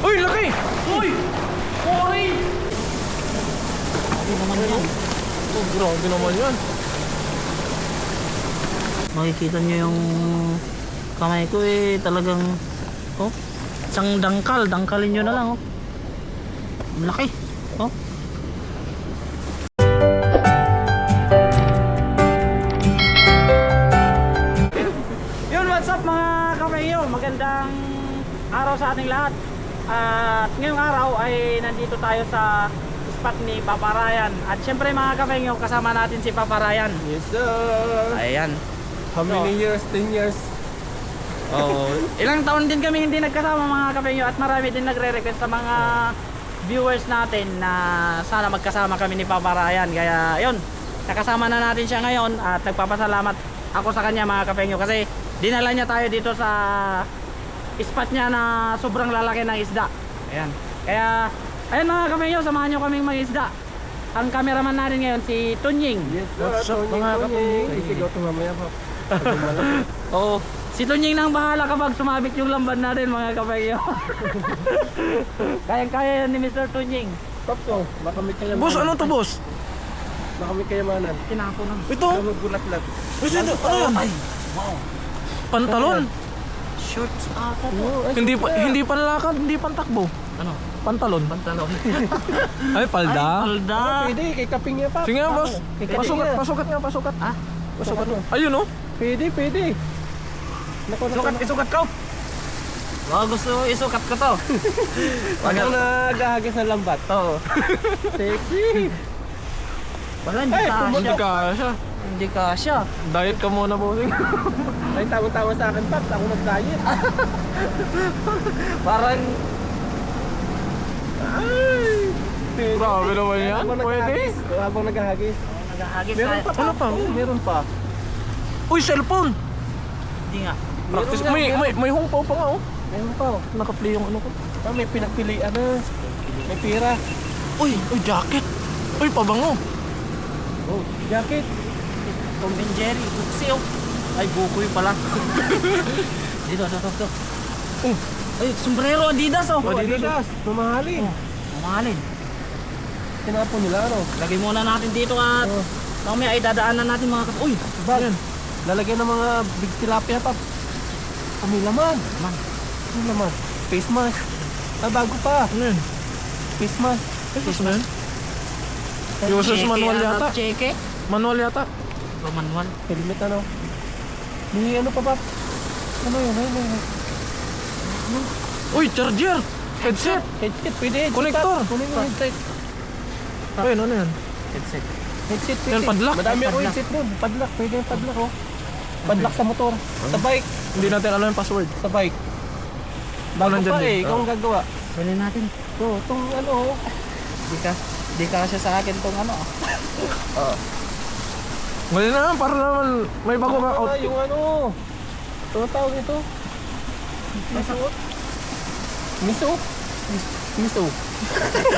Uy, laki! Uy! Ori! Hindi naman yan. Oh, grabe naman yan. Makikita nyo yung kamay ko eh talagang oh isang dangkal dangkalin nyo na lang oh laki oh Yun, what's up mga kapayo? Magandang araw sa ating lahat. At ngayong araw ay nandito tayo sa spot ni Papa Ryan. At syempre mga kapayo, kasama natin si Papa Ryan. Yes, sir. Ayan. How many years? 10 years? Oh, ilang taon din kami hindi nagkasama mga kapayo at marami din nagre-request sa mga viewers natin na sana magkasama kami ni Papa Ryan. Kaya yun, nakasama na natin siya ngayon at nagpapasalamat ako sa kanya mga kapayo kasi dinala niya tayo dito sa spot niya na sobrang lalaki ng isda. Ayan. Kaya, ayun mga kapayo, samahan nyo kaming mag-isda. Ang cameraman natin ngayon si Tunying. Yes, sir. What's up, mga kapatid? Isigaw ito mamaya pa. Oo. Si Tunying nang bahala kapag sumabit yung lamban natin mga kapayo. Kayang-kaya yan ni Mr. Tunying. Stop to. Baka may kayamanan. Boss, ano to boss? Baka may kayamanan. Tinapo na. Ito? Gulat-lat? Ito, ano yan? Pantalon? Shorts ata to. Oo, ay, Hindi pa, hindi panlakad, hindi pantakbo. Ano? Pantalon. Pantalon. Ay, palda. Palda. Pwede, kay kaping niya pa. Sige nga, boss. Pasukat, pasukat nga, pasukat. Ah, Pasukat mo. Ayun oh. Pwede, pwede. Naku, naku, isukat, naku. isukat ko. Wow, gusto mo isukat ko to. Wag kang naghahagis ng lambat. Oo. Sexy. Wala, hindi Ay, kasya. Hindi ka siya. Hindi kasya. Diet ka muna, bossing. Ay, tama-tama sa akin, Paps. Ako nag-diet. Parang, Ay! Grabe naman yan. Habang Pwede. naghahagis. Habang naghahagis. naghahagis Meron pa, Ano pa? Oo, meron pa. Uy, cellphone. Hindi nga. Practice. nga, May, meron. may, may hungpaw pa nga oh. Meron pa. oh. Naka-play yung ano ko. Ah, may pinagpilian na. May pira. Uy, uy, jacket. Uy, pabango. Oh, jacket. Tom and Jerry, buksi oh. Ay, bukoy pala. dito, dito, dito. Oh. Ay, sombrero Adidas oh. Oh, Adidas. Mamahalin. Mamahalin. Tinapon nila, ano? Lagay muna natin dito at Oh. mamaya ay dadaanan natin mga kap... Uy! Bag. Lalagyan ng mga big tilapia, Paps. Oh, may laman. Man, May laman. Face mask. Ah, bago pa. Ano yun? Face mask. Face na yun? Uses manual yata. Cheque. Manual yata. O manual. Helmet, ano? May ano pa, Paps? Ano yun? Ano yun? Ano yun? Uy, charger. Headset. Headset, pwede. headset, Connector. Kunin mo headset. Ayun, ano yan? Headset. Headset, pwede. Yan, padlock. Madami ako headset doon. Padlock, pwede yung padlock, oh. Padlock sa motor. Sa bike. Hindi natin alam yung password. Sa bike. Bago pa din. eh. Ikaw ang gagawa. Pwede natin. So, itong ano, oh. Di ka, di ka siya sa akin tong ano. ah. Ngayon na, para naman may bago ka Ah, out. yung ano. Ano tawag ito? Miso. Miso? Miso.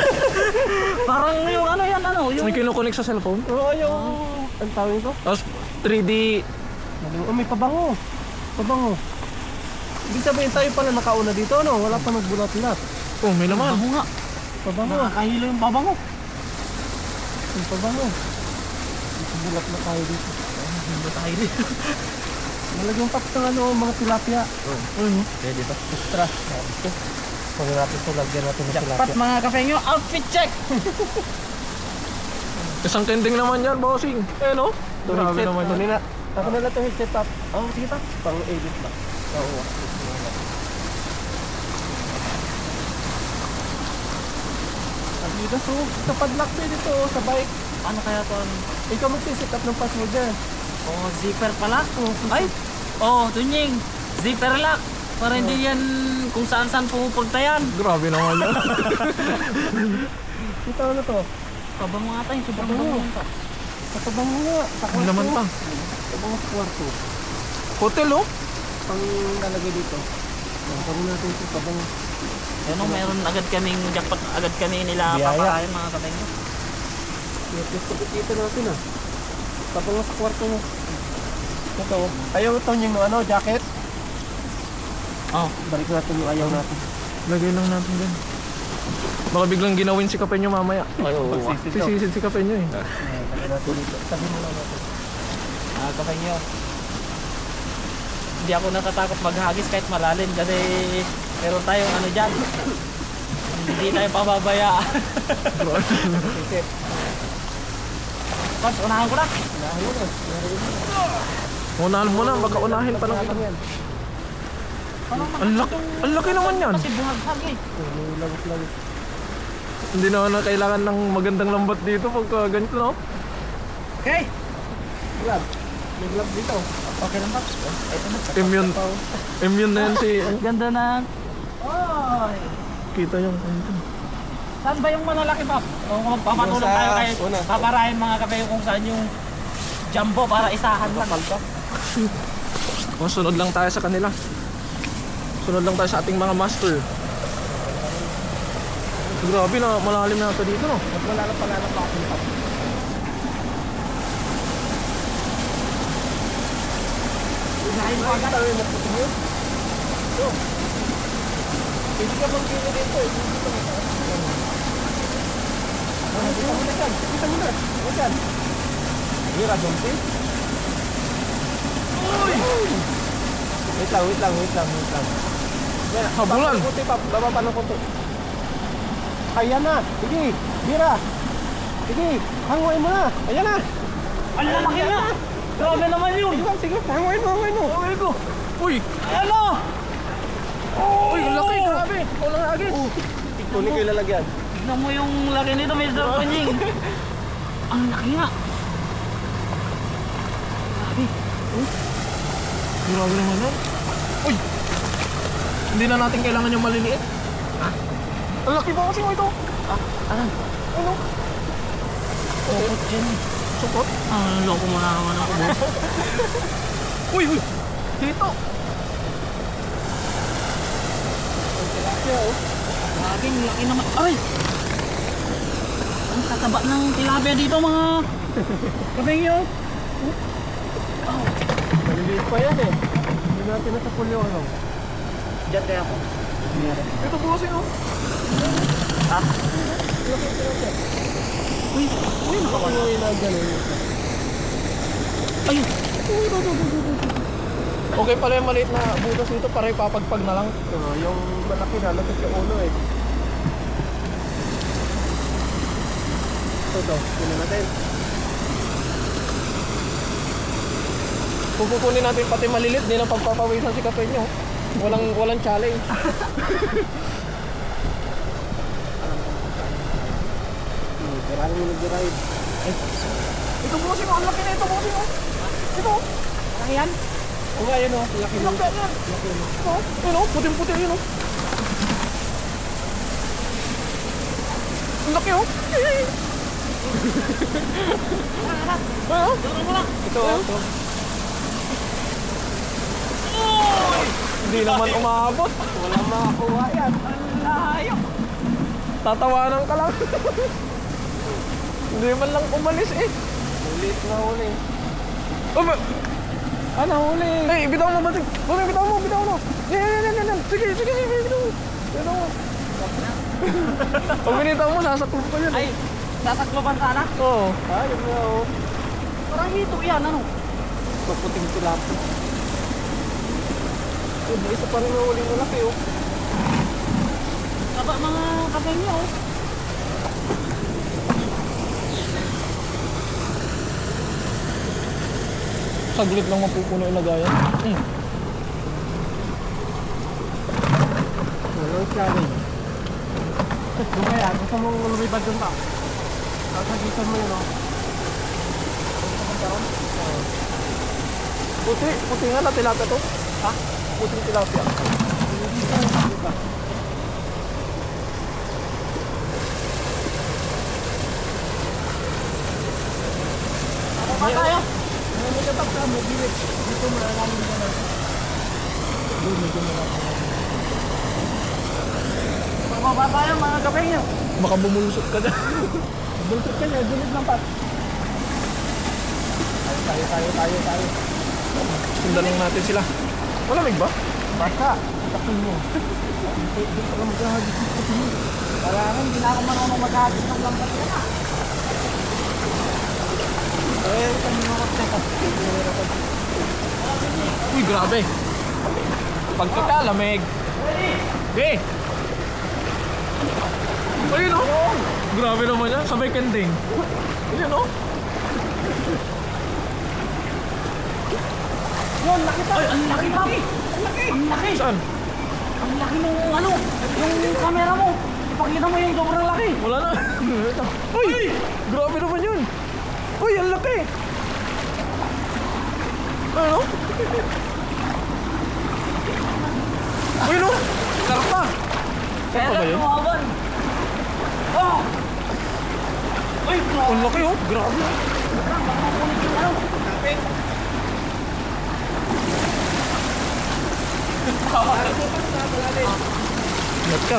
Parang yung ano yan, ano, yung... May kinukunik sa cellphone. Oo, yung... Ano tawag ito? Tapos 3D. Oh, may pabango. Pabango. Ibig sabihin tayo pala nakauna dito, no? Wala pa nagbulat-lat. Oh, may laman. Pabango. Nakakahilo yung babango. May pabango. Bulat na tayo dito. Hindi tayo rin. Nalagyan pa ng ano, mga tilapia. Ayun, oh. Pwede ba? Extra. Ito. Pag natin ito, lagyan natin ng tilapia. mga kafenyo, outfit check! Isang kending naman yan, bossing. Eh, no? Ito Grabe naman yan. nila. Ako na lang ito headset, Pap. Oh, sige, Pap. Pang edit lang. Oo. ah. Ang lidas, oh. Sa padlock din ito, oh, sa bike. Ano kaya to? ano? Ikaw magsisit up ng password dyan. Oh, zipper pala. Oh, Ay! Oh, tunying! Zipper lock! Para hindi yan kung saan saan pumupunta yan. Grabe naman yan. Ito ano to? Kabango nga tayo, sobrang Kabango. bango to. Katabang mo nga. Sa Ang laman pa. Sa kwarto. Hotel, oh. Pang lalagay dito. Pang natin ito. Kabang. Ayun o, mayroon agad kaming jackpot, agad kami nila Biyaya. papakain mga kafenyo. Ito natin ah. Kabang sa kwarto mo. Ito. oh. Ayaw ito yung ano, jacket. Oh, Balik natin yung ayaw natin. Lagay lang natin dyan. Baka biglang ginawin si Kapenyo mamaya. Ay, oo. Sisisid si Kapenyo eh. Lagyan natin dito. Sabi mo lang natin. Ah, kapag nyo. Hindi ako natatakot maghagis kahit malalim kasi meron tayong ano dyan. Hindi tayo pababayaan. Pas, unahan ko na. Lahat mo na. Unahan mo na, baka unahin pa ng Lang yan. Ang laki, ang laki naman yan. Kasi buhaghag eh. Lagos-lagos. Hindi naman na kailangan ng magandang lambat dito pagka ganito, no? Okay. Glove. May glove dito. Okay lang ba? Ito na. Immune, immune na yan si... Ang ganda na. Oy. Kita yung... Saan ba yung malalaki pa? O Yung sa tayo kay una. paparahin mga kape kung saan yung jumbo para isahan lang. Oh, sunod lang tayo sa kanila. Sunod lang tayo sa ating mga master. Grabe na, malalim na ito dito, no? Mas malala pala ng bakit pa. Unahin mo agad. Pwede ka gini dito eh. Dito ka sa Ah, Kita mo na dyan. Kita mo na. Dyan? Hira, Jompi. Uy! Wait lang, wait lang, wait lang, wait lang. Yan, Habulan. baba pa ng konti pa, baba pa ng konti. Ayan na, sige, Hira. Sige, hanguin mo na. Ayan na. Ang lalaki nga. Grabe naman yun. Sige, sige, hanguin mo, hanguin mo. Uy ko. Uy! Ano? Uy, ang laki, grabe! Walang agis! Kunin ko yung lalagyan. Tignan mo yung laki nito, Mr. Panying. Ang laki nga. Grabe. Grabe naman yan. Uy! Hindi na natin kailangan yung maliliit. Ha? Ang laki ba kasi mo ito? Alam. Ano? Tukot dyan. Sukot? Ah, loko mo na naman ako, boss. Uy, uy! Dito! Ang laki naman. Ay! Tataba ng tilapia dito, mga kapengyo. Maliliit pa yan eh. Hindi natin natapul yung ano. Diyan kaya ako. Ito po kasi oh. Uy, uy, nakawala. Ano yung nagyan eh. Ayun. Okay pala yung maliit na butas nito para ipapagpag na lang. Uh, yung malaki na, lapit yung ulo eh. Ito to, kunin natin. Kung kukunin natin pati malilit, di na pagpapawisan si Kape nyo. Walang, walang challenge. Hmm, Kailangan mo nag-ride. Ito po kasi ang laki na ito kasi oh. Ito. Laki yan. O nga yun o, laki Ang mo. laki yan. Ito. Yun oh, puting-puti yun oh. Ang laki oh. Oh. Ito ito. Hindi naman umabot. Wala makakuha yan. Ang layo. Tatawanan ka lang. Hindi man lang umalis eh. Ulit na huli. Oh, ba- Ah, nahuli. Eh, bitaw mo batik. Batik, bitaw mo, bitaw mo. Yan, yan, yan, yan. Sige, sige, sige, bitaw mo. Bitaw mo. Pag binitaw mo, sasaklop pa yan. Ay, sasakloban sana. Oo. Ah, yun na o. Parang hito yan, ano? Maputing tilapia. May isa pa rin na huling malaki o. Kaba mga kapengyo. oh. Saglit lang mapupuno yung lagayan. Hmm. Walang challenge. Kung kaya, gusto mong lumipad dun pa. Kasagitan mo yun o. Puti, puti nga na tilapia to. Ha? Puting tilapia. Pa tayo. May nagkatap ka. Dito malalaman ka na. Doon, medyo malalaman. Mga ka dyan. Bultot ka niya, dulid lang pa. Tayo, tayo, tayo, tayo. Sundan lang natin sila. Malamig ba? Basta, takin mo. Wala rin, hindi na ako marunong maghagis ng lambat yan ah. Eh, kanina ko teka. Uy, grabe. Pagkakalamig. Okay. Ayun oh. Grabe naman yan. Sabay kending. Ayun oh. Yun, laki pa! Ay, ang laki pa! Ang laki! Ang laki! Saan? Ang laki nung ano, yung camera mo. Ipakita mo yung sobrang laki. Wala na. Uy! Grabe naman yun. Uy, ang laki. Ayun oh. Ayun oh. Karpa. Kaya ba yun? Oh! Uy, grabe. Ang laki. Grabe. Ingat ka.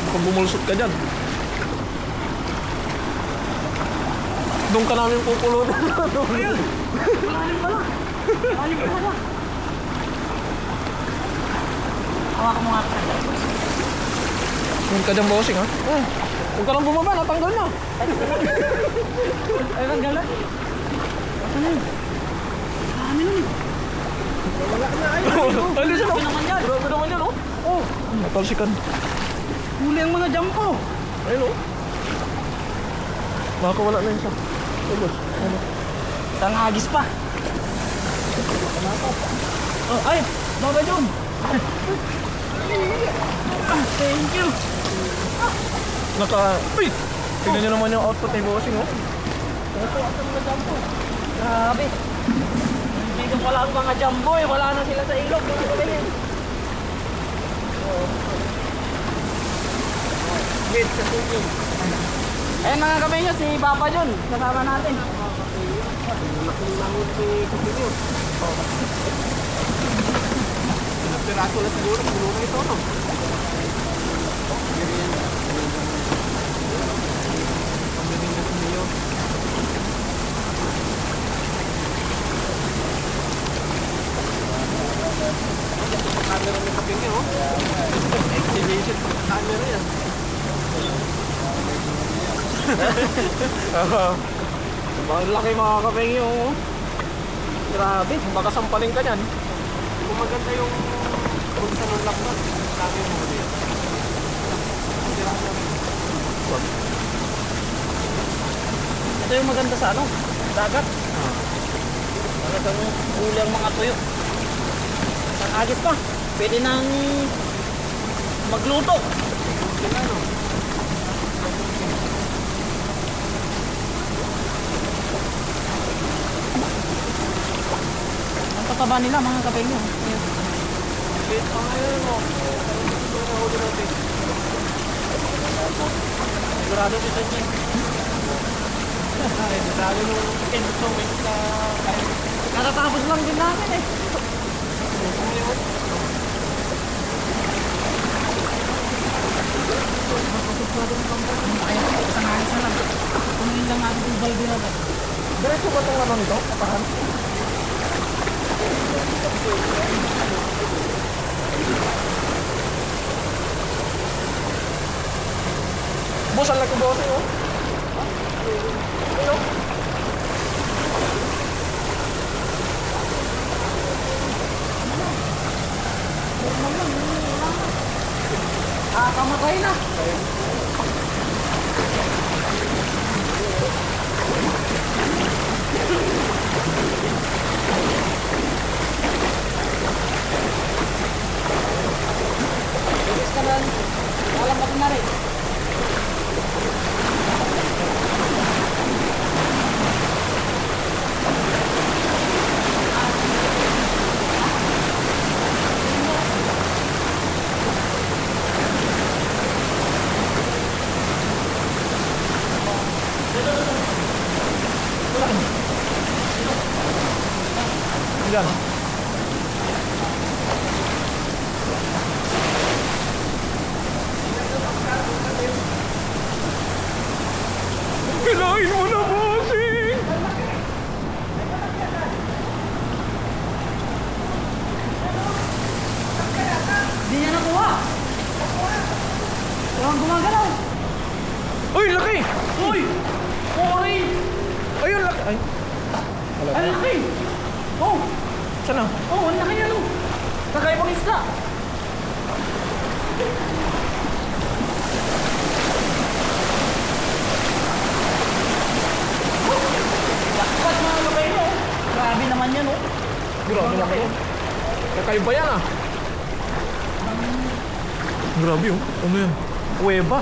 Baka bumulsot ka dyan. Doon ka namin pupulot. Malalim pala. Malalim pala. Doon ka dyan, bossing ha? Huwag ka nang bumaba. Natanggal na. Ay, ang galat. Asa na yun? Dami nun. Ay, listen oh. Grabe naman yan. Grabe naman yan oh. Oh. Natalsikan. Huli ang mga jumpo. Ayun oh. Nakakawala na yung isa. Ay, boss. Ano? Tangagis pa. Oh, ay, Baba. Ah, Thank you. Naka... Uy! Tingnan nyo naman yung output ni bossing oh. Grabe. Hindi ko pala ang mga jumbo eh. Wala na sila sa ilog. Mga kapatid. Wait, sa tubig. Ayan mga kabenyo, si Papa Jun. Kasama natin. Laking langon si Kupinyo. Ilang piraso na siguro. Puno na ito, no? Pamiling na sumiyo. Camera ni Kupinyo, oh. Exhibition pa sa camera yan. Ang laki mga kapengyo oh. Grabe, baka sampaling ka dyan. Kung maganda yung bulsa ng lakbat, sabi mo ulit. Ito yung maganda sa ano, dagat. Talagang huli ang mga tuyo. Tangagis pa. Pwede nang magluto. Ang tataba nila mga natin. Sigurado si. Ay, dali nung instrument na kahit Natatapos lang din namin eh. Natin yung balde natin. Diretso ba itong ano nito? Kapahan? Thank you. Oh! saan na? Oh, ang laki yan oh! Kakaibang isda! Dapat mga lupay mo! Grabe naman yan oh! Grabe naman yun. Kakaiba yan ah. Grabe oh. Ano yan? Kuweba.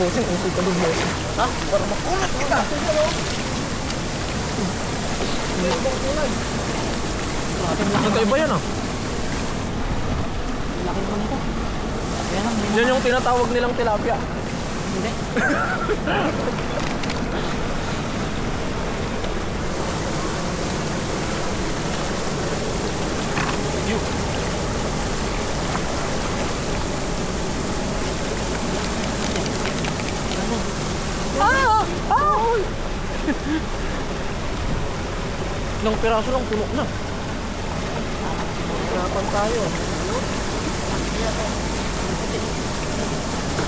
Bossing, ang suka doon, bossing. Ha? Para makulat kita. Kakaiba yan ah. Laki naman ito. Yan yung tinatawag nilang tilapia. Hindi. Ilang piraso lang puno na. Hirapan tayo.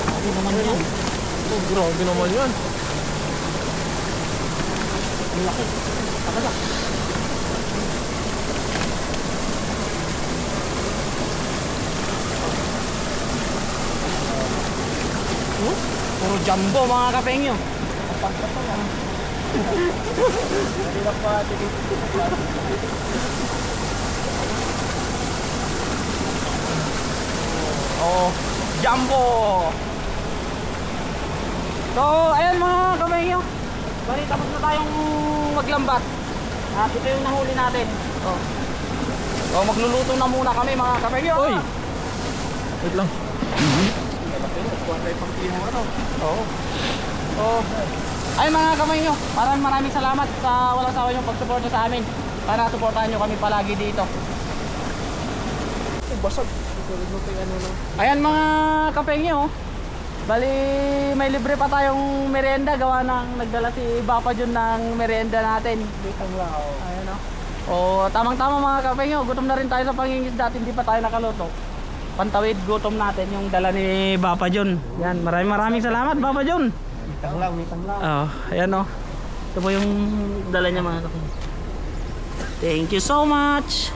Grabe naman yan. Oh, grabe naman yan. Ang laki. Talaga. Oh, Puro jumbo mga kapengyo. Oh, jumbo. So, ayan mga kapengyo. Bali, tapos na tayong maglambat. At ito yung nahuli natin. Oh. So, magluluto na muna kami mga kapengyo. Oy! Wait lang. Oo. So, ay mga kamay nyo, maraming maraming salamat sa walang sawa yung pagsuporta sa amin. Para suportahan nyo kami palagi dito. Ay, basag. ano. Ayan mga kapeng nyo, bali may libre pa tayong merienda gawa ng nagdala si Bapa Jun ng merienda natin. Bitang lao. Ayan o. O tamang tama mga kapeng nyo, gutom na rin tayo sa pangingisda at hindi pa tayo nakaluto. Pantawid gutom natin yung dala ni Bapa Jun. Yan, maraming maraming salamat Bapa Jun. Bitang lao, bitang lao. Oh, ayan oh. Ito po yung dala niya mga kapatid. Thank you so much.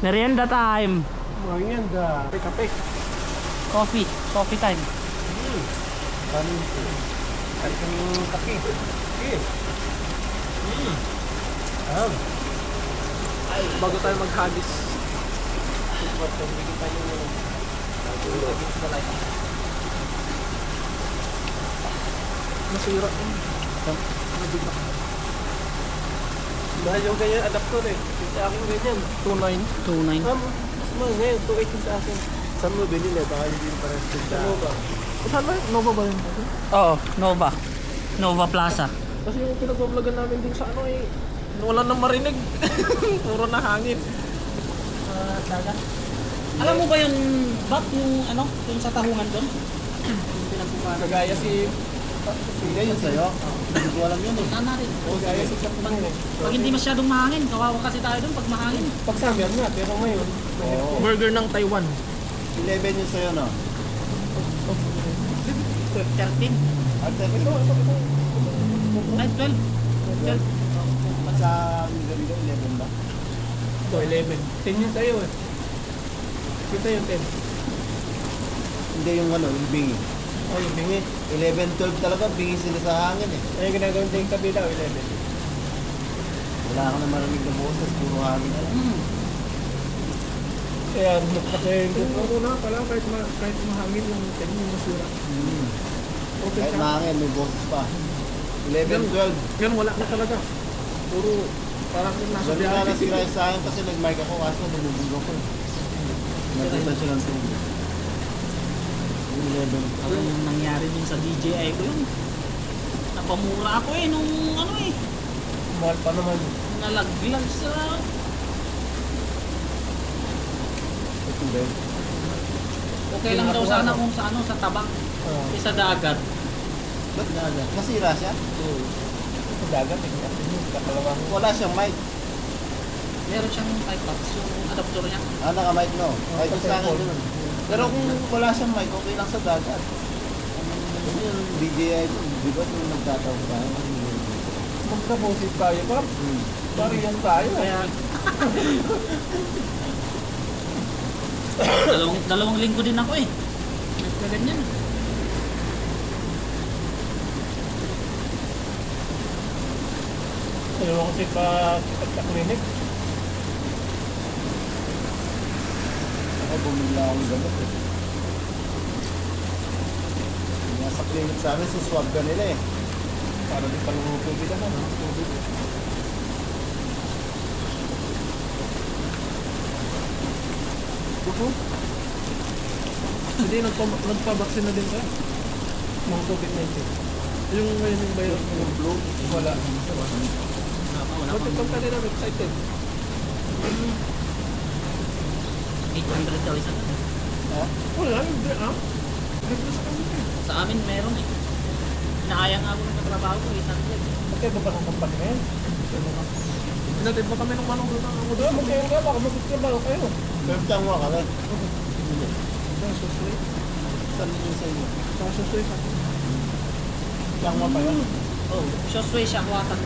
Merienda time. Mga yan da. Kape, kape. Coffee. Coffee time. Kanin. Kanin kang kape. Kape. Hmm. Ah. Ay, bago tayo maghagis. Masira. Dahil yung ganyan adapter eh. Yung sa akin ganyan. 2.9. 2.9. Um, mas mahal ngayon. 2.8 yung sa akin. Saan mo binili? Baka hindi pa rin tinda. Ano ba? Saan ba? Nova ba yun? Oo, Nova. Nova Plaza. Kasi yung pinag-vlogan namin din sa ano eh, wala nang marinig. Puro na hangin. Uh, dagat. Alam mo ba yung bat yung ano, yung sa tahungan doon? yung pinagkukuha. Kagaya si Hindi yun sa'yo. Hindi ko alam yun eh. Sana rin. O, gaya si Chapman eh. Pag hindi masyadong mahangin, kawawa kasi tayo doon pag mahangin. Pag summer nga, pero ngayon. Oo. burger ng Taiwan. 11 yun sa'yo no? 13. At ito, ito, ito. Ay, 12. 12. At sa Migalido, 11 ba? Ito, 11. 10 yun sa'yo eh. Kita yung 10. Hindi yung ano, yung bingi. Oh, yung bingi. 11, 12 talaga, bingi sila sa hangin eh. Ay, ginagawin din tabi daw, 11. Wala ka na maraming na boses, puro hangin na lang. Mm. Kaya, kasi kung ako na pala, kahit, ma kahit mahangin yung 10 yung masura. Hmm. Okay Kahit siya. mahangin, may boses pa. 11, 12. Yan, wala na talaga. Puro, parang kung nasa Sabi biyahe. na nasira sa akin kasi nag-mic ako kaso nabubog ako eh. Nagutan siya ng tubig. Yung 11. Ano yung nangyari din sa DJI ko yun? Napamura ako eh nung ano eh. Mahal pa naman. Nalaglag sa... Ito ba yun? Okay lang daw sana kung sa ano, sa tabak. Oh. Eh, sa dagat. Ba't nga na? Nasira siya? Oo. Sa dagat, eh. Kakalawang. Wala siyang mic. Meron siyang type box, yung adapter niya. Ah, naka-mic no? Ay, sa ito sa akin cellphone. Pero kung wala siyang mic, okay lang sa dagat. Ano yung DJI, di ba yung nagtatawag tayo? Magka-boses tayo. Parang Hmm. tayo. Kaya... dalawang, dalawang linggo din ako eh. Nagkaganyan. Ayaw ko kasi pa sa clinic. Ako bumili akong gamot eh. Nasa clinic sa amin, suswab ka nila eh. Para di pa ng tubig na no? Tubig. Buko? Hindi, nagpa nagpa-vaccine na din ka. Mga COVID-19. Yung ngayon yung virus yung flu, wala. Wala pa, wala Bakit pa. kang kanina excited? 800 daw isa. Ha? Wala, hindi ah. Libre sa kanila. Sa amin meron eh. Naaya nga ako ng katrabaho ko, 800. Bakit ba ba ng company na yan? Pinatid mo kami ng manong doon ang amo doon. Magkain ka, baka magkatrabaho kayo. Pero tangwa ka rin. Sa susoy. Saan yung sa inyo? Sa susoy sa Tangwa pa yun? Oh, Shosway siya, kuwatan.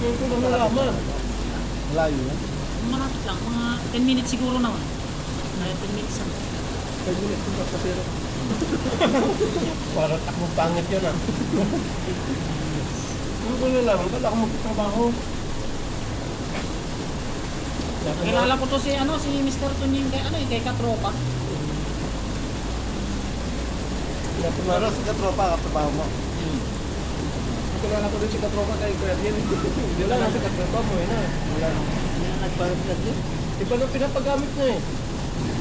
Ngayon ko lang nalaman. Malayo yan. Malapit lang, mga 10 minutes siguro naman. Na 10 minutes lang. 5 minutes kung kapasero. Para takbong pangit yun ah. Ano ko nalaman? Wala akong magtatrabaho. Kilala ko to si ano si Mr. Tunying kay ano eh, kay Katropa. Pero sa katropa, katrabaho mo. Kilala ko din si Katropa kay Guardian. Hindi lang nasa Katropa mo eh na. Wala. Hindi na nagpa-vlog yun. Iba na pinapagamit niya eh.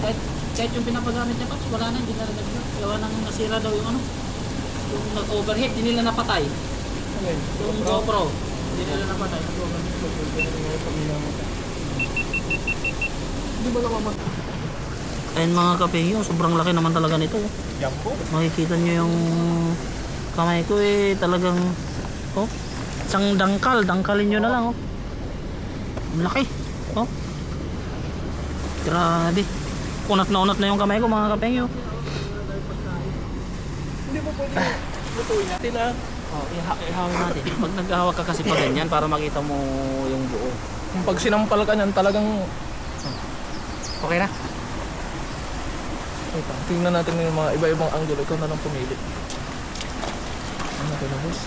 Kahit, kahit yung pinapagamit niya Paps, wala na, hindi na nag-vlog. Gawa nang nasira daw yung ano. Yung nag-overhead, hindi nila napatay. Yun? Yung GoPro, hindi nila napatay. Hindi ba nakamat? Ayun mga kapengyo, sobrang laki naman talaga nito. Jumbo? Makikita nyo yung kamay ko eh talagang oh, isang dangkal, dangkalin nyo na lang oh. Ang laki. Oh. Grabe. Unat na unat na yung kamay ko mga kapengyo. Hindi mo pwede lutuin natin ah. Oh, iha ihawin natin. Pag naghahawak ka kasi pa ganyan para makita mo yung buo. Pag sinampal ka niyan talagang Okay na? Lang, tingnan natin yung mga iba-ibang angle. Ikaw na lang pumili. Ano natin na boss?